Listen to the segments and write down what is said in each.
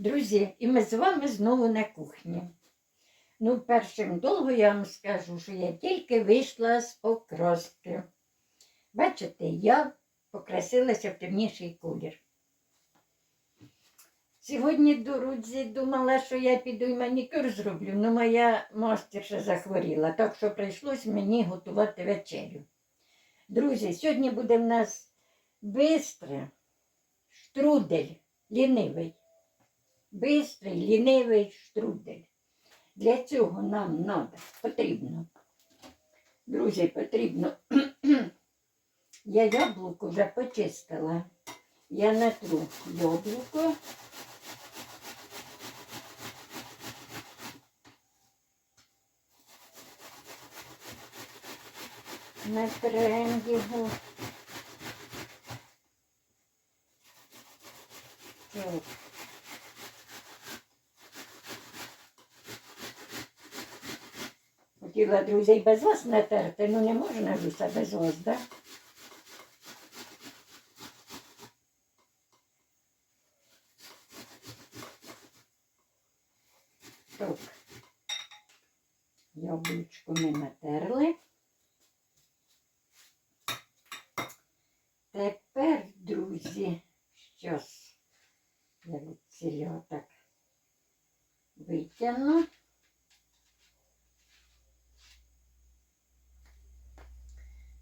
Друзі, і ми з вами знову на кухні. Ну, першим довго я вам скажу, що я тільки вийшла з покраски. Бачите, я покрасилася в темніший колір. Сьогодні, друзі, думала, що я піду і манікюр зроблю, але моя мастерша захворіла, так що прийшлось мені готувати вечерю. Друзі, сьогодні буде в нас бистре штрудель, лінивий. Бистрий, лінивий штрудель. Для цього нам надо, потрібно. Друзі, потрібно. Я яблуко вже почистила. Я натру яблуко. Натрем його. Так. Хотіла, друзі, без вас натерти, ну не можна ж усе без вас, да? Так. Яблучко ми натерли. Тепер, друзі, щас я від цього так витягну.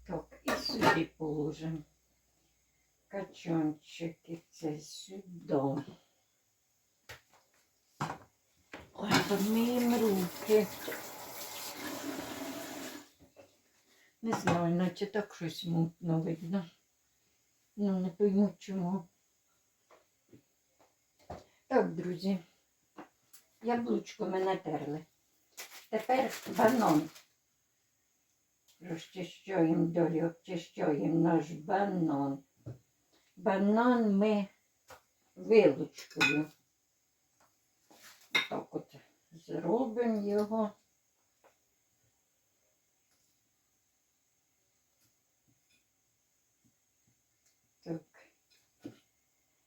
Так, і сюди положимо. Качанчики це сюди. Ой, помиємо руки. Не знаю, наче так щось мутно видно. Ну, не пойму чому. Так, друзі, яблучко ми натерли. Тепер банан. Розчищаємо долі, обчищаємо наш банан. Банан ми вилучкою. Так от зробимо його.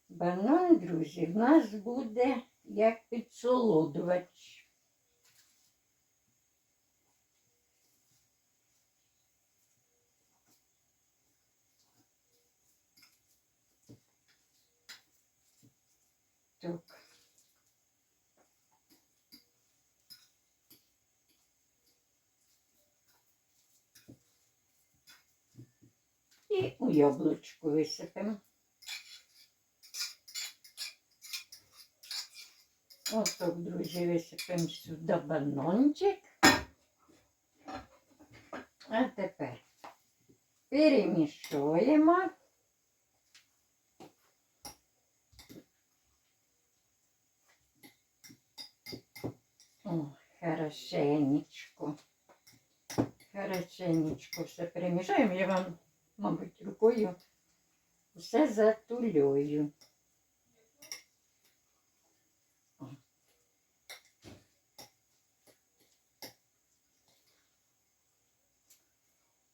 Банан, друзі, в нас буде як підсолодувач. Так. І у яблучку висипемо. Ось так, друзі, висипемо сюди банончик. А тепер перемішуємо. Хорошенечко. Хорошенечко все перемішаємо. Я вам, мабуть, рукою все затулюю.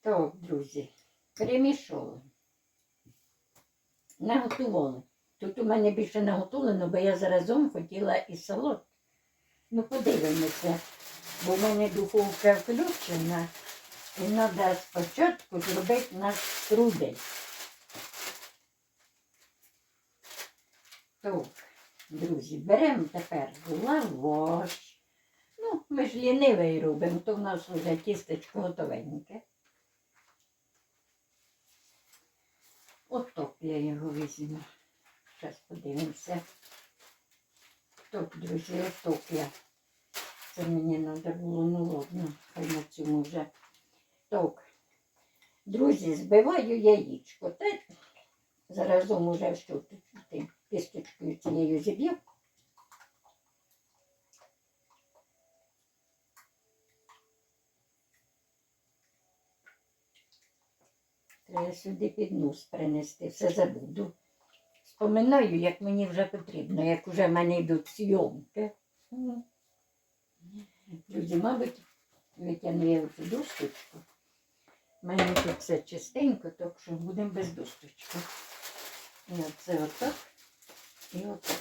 Так, друзі, перемішали. Наготували. Тут у мене більше наготовлено, бо я заразом хотіла і салат. Ну, подивимося, бо в мене духовка включена. І треба спочатку зробити наш струдель. Так, друзі, беремо тепер лаваш. Ну, ми ж лінивий робимо, то в нас вже тістечко готовеньке. Отак я його візьму. Зараз подивимося. Так, друзі, отак я. Це мені треба було, ну ладно, хай на цьому вже. Так. Друзі, збиваю яєчко. Та заразом уже що тут тим кісточкою цією зіб'ю. Треба сюди під нос принести, все забуду. Споминаю, як мені вже потрібно, як вже в мене йдуть зйомки. Друзі, мабуть, витягну я цю досточку. У мене тут все чистенько, так що будемо без досточки. І оце отак. І отак.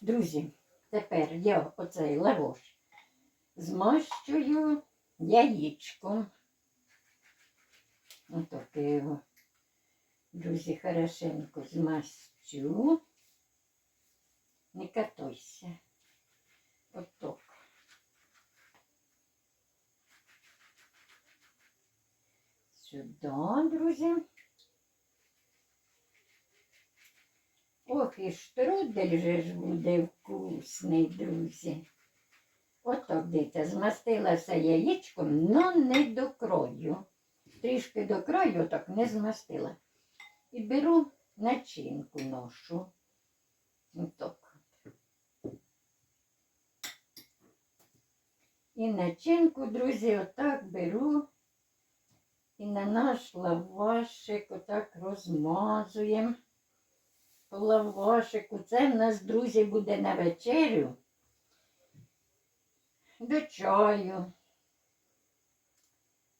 Друзі, тепер я оцей лавош змащую яєчком. Отак я його, друзі, хорошенько змастю. Не катуйся. Отак. Сюди, друзі. Ох, і штрудель же ж буде вкусний, друзі. Отак, дивіться, змастилася яєчком, но не до краю. Трішки до краю так не змастила. І беру начинку ношу. Отак. І начинку, друзі, отак беру. І на наш лавашик отак розмазуємо по лавашику. Це в нас, друзі, буде на вечерю. До чаю.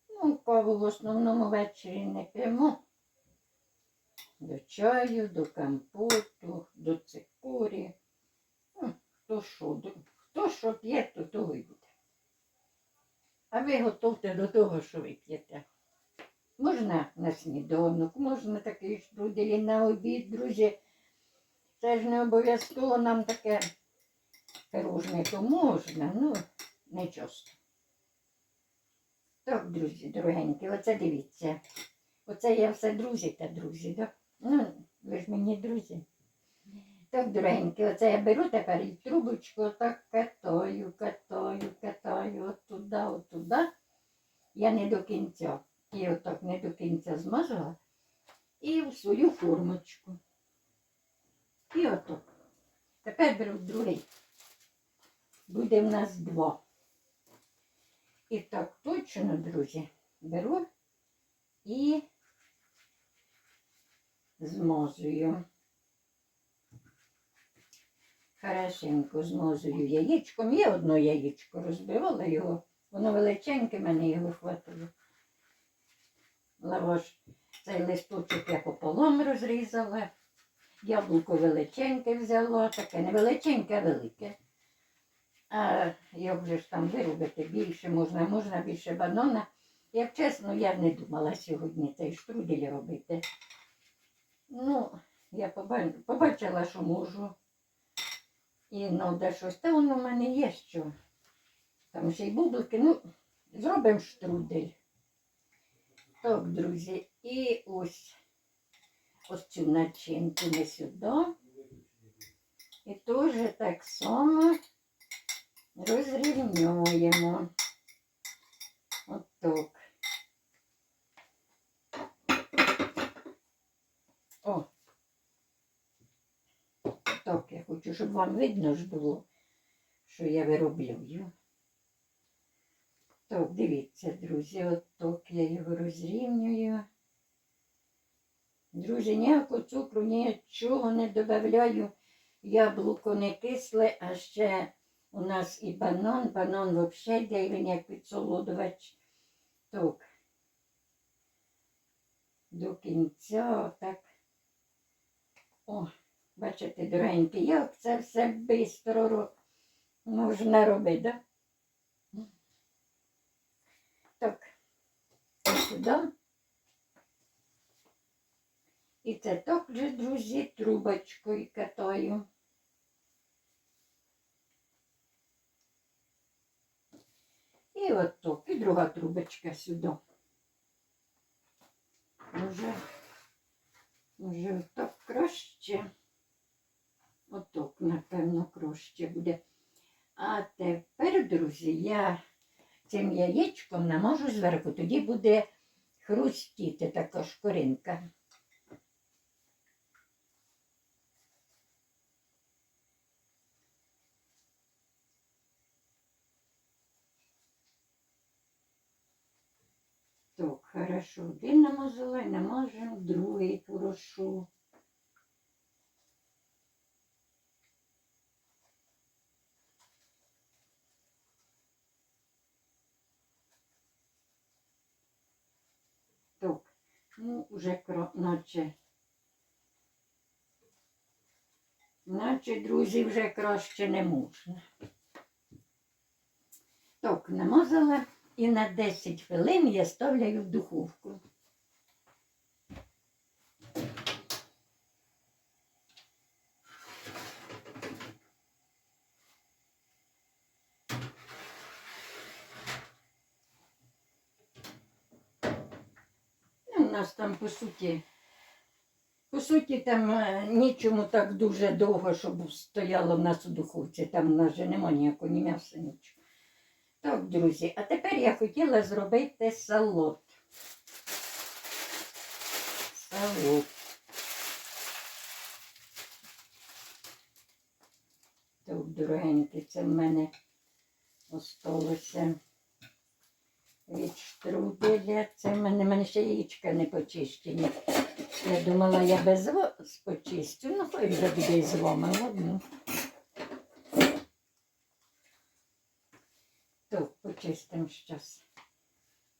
Ну, каву в основному ввечері не п'ємо. До чаю, до компоту, до цикорі. Ну, хто що, хто що п'є, то того й буде. А ви готовте до того, що ви п'єте. Можна на сніданок, можна такий штруделі на обід, друзі. Це ж не обов'язково нам таке пирожне, то можна, ну, не часто. Так, друзі, дорогенькі, оце дивіться. Оце я все друзі та друзі, так? Ну, ви ж мені друзі. Так, дорогенькі, оце я беру тепер і трубочку отак катаю, катаю, катаю, от туди, от туди. Я не до кінця. І отак не до кінця змазала. І в свою формочку. І отак. Тепер беру другий. Буде в нас два. І так точно, друзі, беру і змазую. Хорошенько змазую яєчком. Я одно яєчко розбивала його. Воно величеньке, мене його хватило. Лаваш, цей листочок я пополам розрізала. Яблуко величеньке взяла, таке не величеньке, а велике. А як же ж там виробити більше можна, можна більше банана. Як чесно, я не думала сьогодні цей штрудель робити. Ну, я побачила, що можу. І ну, де щось. Та воно в мене є що. Там ще й бублики. Ну, зробимо штрудель. Так, друзі, і ось ось цю начинку ми сюди. І теж так само розрівнюємо. Отак. О. Так, я хочу, щоб вам видно ж було, що я вироблюю. Так, дивіться, друзі, отак я його розрівнюю. Друзі, ніякого цукру, нічого не додаю. Яблуко не кисле, а ще у нас і банан. Банан взагалі йде, як підсолодувач. Так. До кінця так. О, бачите, дорогенькі, як це все швидко можна робити, да? Так, ось сюди. І це так же, друзі, трубочкою катаю. І от так, і друга трубочка сюди. Може, може так краще. Отак, напевно, краще буде. А тепер, друзі, я цим яєчком намажу зверху, тоді буде хрустіти така шкоринка. Так, хорошо, один намазала і намажемо другий хорошо. Так, кро- наче Наче, друзі, вже краще не можна. Так, намазала і на 10 хвилин я ставляю в духовку. Нас там по суті. По суті, там е, нічому так дуже довго, щоб стояло в нас у духовці. Там у нас же немає ніякого ні м'яса, нічого. Так, друзі, а тепер я хотіла зробити салат. Салат. Так, дорогенький, це в мене осталося від штруделя. Це в мене, мене ще яєчка не почищені. Я думала, я без вас почистю, ну хай вже буде з вами, ладно. Так, почистимо зараз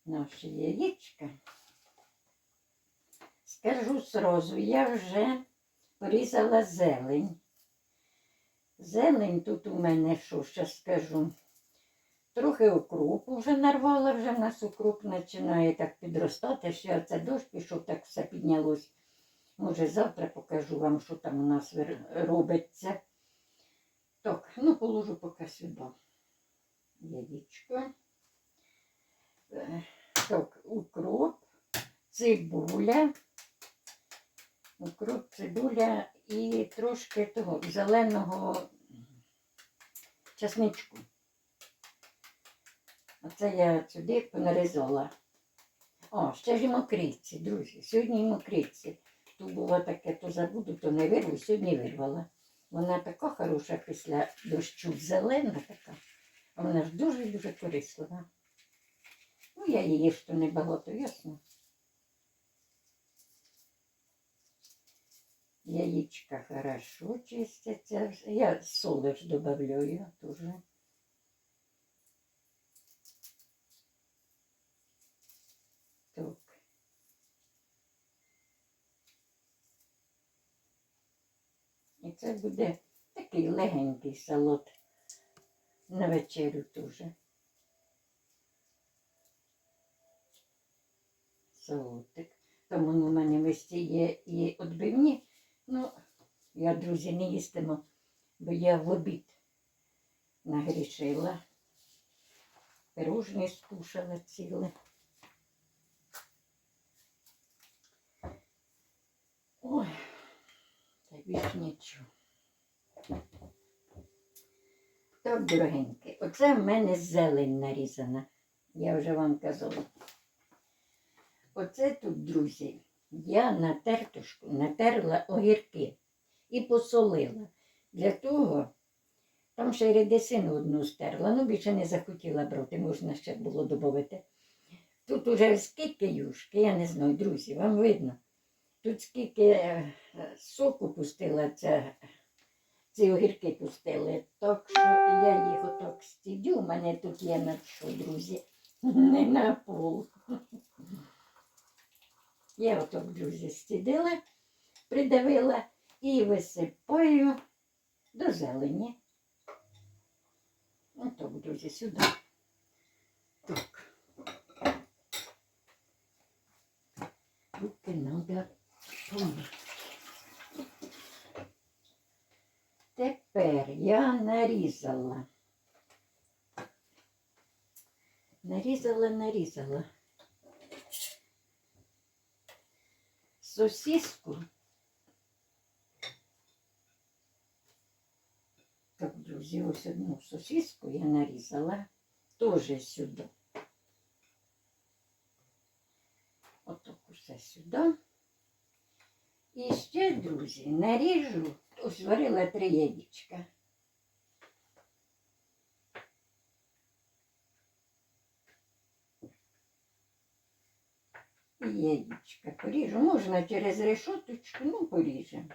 наші яєчка. Скажу сразу, я вже порізала зелень. Зелень тут у мене, що ще скажу, трохи укропу вже нарвала, вже в нас укроп починає так підростати, ще оце дощ пішов, так все піднялось. Може, завтра покажу вам, що там у нас робиться. Так, ну положу поки сюди. Яєчко. Е, Так, укроп, цибуля. Укроп, цибуля і трошки того зеленого часничку. Оце я сюди понарізала. О, ще ж і мокриці, друзі. Сьогодні і мокриці. Тут було таке, то забуду, то не вирву, сьогодні вирвала. Вона така хороша після дощу, зелена така. Вона ж дуже-дуже корисна. Ну, я її ж то не багато, ясно. Яєчка хорошо чистяться. Я соли ж добавляю теж. Так. І це буде такий легенький салат на вечерю теж. Салатик. Там воно у мене весті є і відбивні. Ну, я, друзі, не їстиму, бо я в обід нагрішила. Пирожні скушала ціле. Ой, та більш нічого. Так, дорогенькі, оце в мене зелень нарізана. Я вже вам казала. Оце тут, друзі, я на тертушку натерла огірки і посолила. Для того, там ще й редисину одну стерла, ну більше не захотіла брати, можна ще було додати. Тут уже скільки юшки, я не знаю, друзі, вам видно. Тут скільки е, соку пустила ця, ці огірки пустили. Так що я їх отак стідю. У мене тут є на що, друзі, не на пол. Я отак, друзі, стідила, придавила і висипаю до зелені. Отак, друзі, сюди. Так. Руки надо. Тепер я нарізала. Нарізала, нарізала. Сосиску. Так, друзі, ось одну сосиску я нарізала. Теж сюди. Отак усе сюди. І ще, друзі, наріжу, ось варила три яєчка. Яєчка поріжу. Можна через решоточку, ну поріжемо.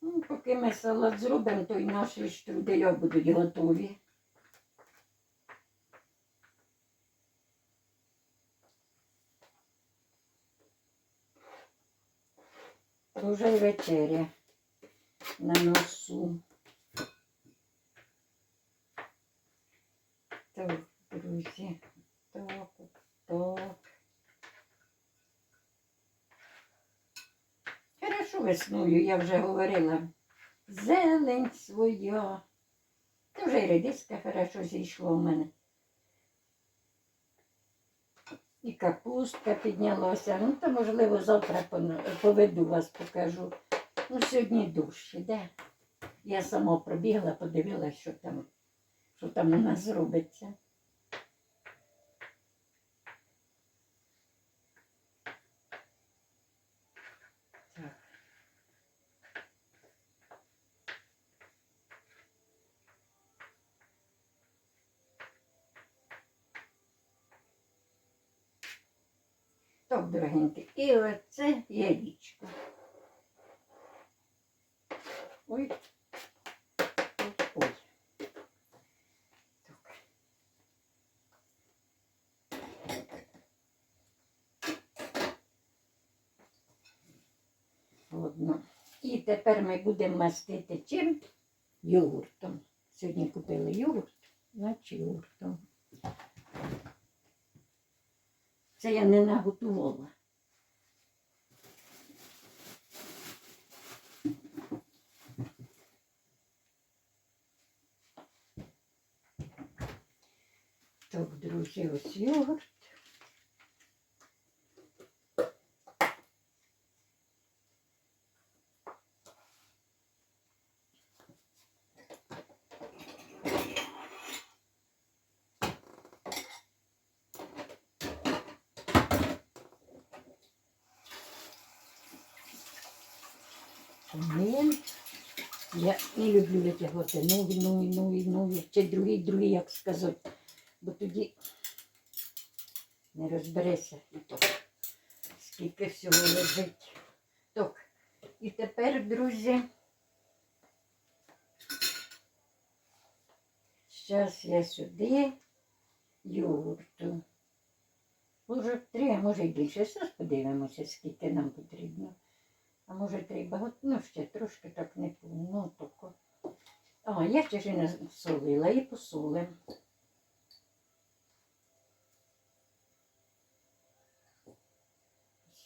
Ну, поки ми салат зробимо, то й наші штруделя будуть готові. Уже й вечеря на носу. Так, друзі, так, так. Хорошо весною, я вже говорила. Зелень своя. Та вже й редиска хорошо зійшла в мене. І капустка піднялася. Ну, то, можливо, завтра поведу вас, покажу. Ну, сьогодні дощ іде. Я сама пробігла, подивилася, що там, що там у нас робиться. Так. Так, дорогенькі, і оце яєчко. Ой. Ой. Так. Ладно. І тепер ми будемо мастити чим? Йогуртом. Сьогодні купили йогурт, значить йогуртом. Це я не наготувала. Так, друзі, ось йогурт. Один. Я не люблю витягувати нові, нові, нові, нові. Чи другий, другий, як сказати. Бо тоді не розберешся і то. Скільки всього лежить. Так. І тепер, друзі. Зараз я сюди йогурту. Може три, а може й більше. Зараз подивимося, скільки нам потрібно. А може треба, от, ну ще трошки так не повно. А, я ще ж не солила і посолим.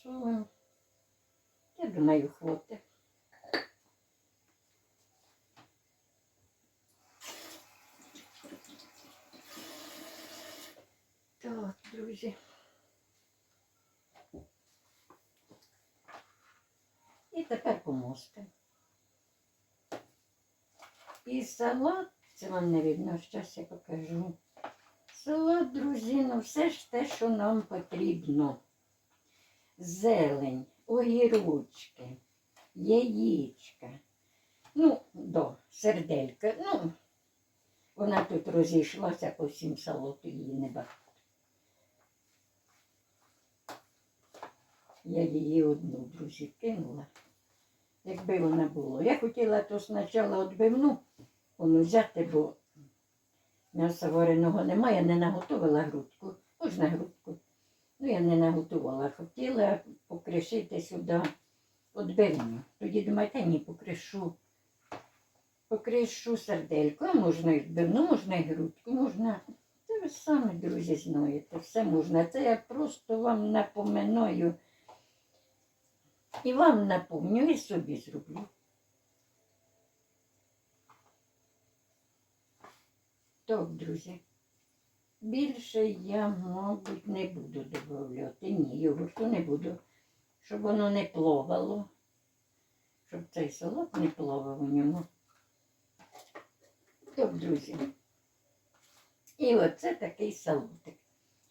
Посолим. Я думаю, хватить. Так, друзі. І тепер помости. І салат, це вам не видно, зараз я покажу. Салат, друзі, ну все ж те, що нам потрібно. Зелень, огірочки, яєчка. Ну, до серделька. Ну, вона тут розійшлася по всім салату, її не багато. Я її одну, друзі, кинула. Якби вона була. Я хотіла то спочатку відбивну воно взяти, бо м'яса вареного немає, не наготовила грудку. Можна грудку. Ну, я не наготувала. Хотіла покришити сюди відбивну. Тоді думаю, та ні, покришу. Покришу сердельку, а можна і відбивну, можна і грудку, можна. Це ви самі, друзі, знаєте, все можна. Це я просто вам напоминаю. І вам напомню, і собі зроблю. Так, друзі. Більше я, мабуть, не буду додавати. Ні, йогурту не буду, щоб воно не плавало. Щоб цей салат не плавав у ньому. Так, друзі. І оце такий салатик.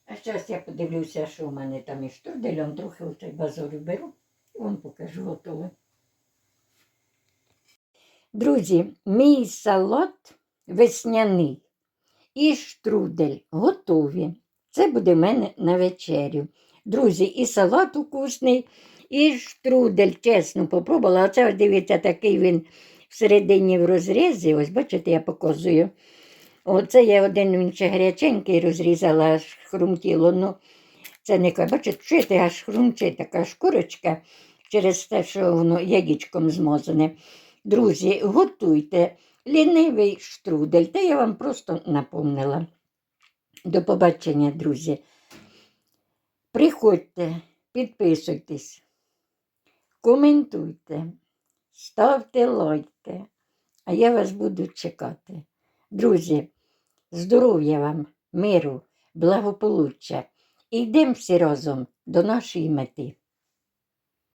А зараз я подивлюся, що в мене там із штурделем, трохи оцей базору беру. І вам покажу готове. Друзі, мій салат весняний і штрудель готові. Це буде в мене на вечерю. Друзі, і салат вкусний, і штрудель, чесно, попробувала. Оце, дивіться, такий він всередині в розрізі. Ось, бачите, я показую. Оце я один він ще гаряченький розрізала, аж хрумтіло. Ну, це не бачите, чуєте, аж хрумчить така шкурочка. через те, що воно яєчком змазане. Друзі, готуйте лінивий штрудель. Та я вам просто напомнила. До побачення, друзі. Приходьте, підписуйтесь, коментуйте, ставте лайки, а я вас буду чекати. Друзі, здоров'я вам, миру, благополуччя. Йдемо всі разом до нашої мети.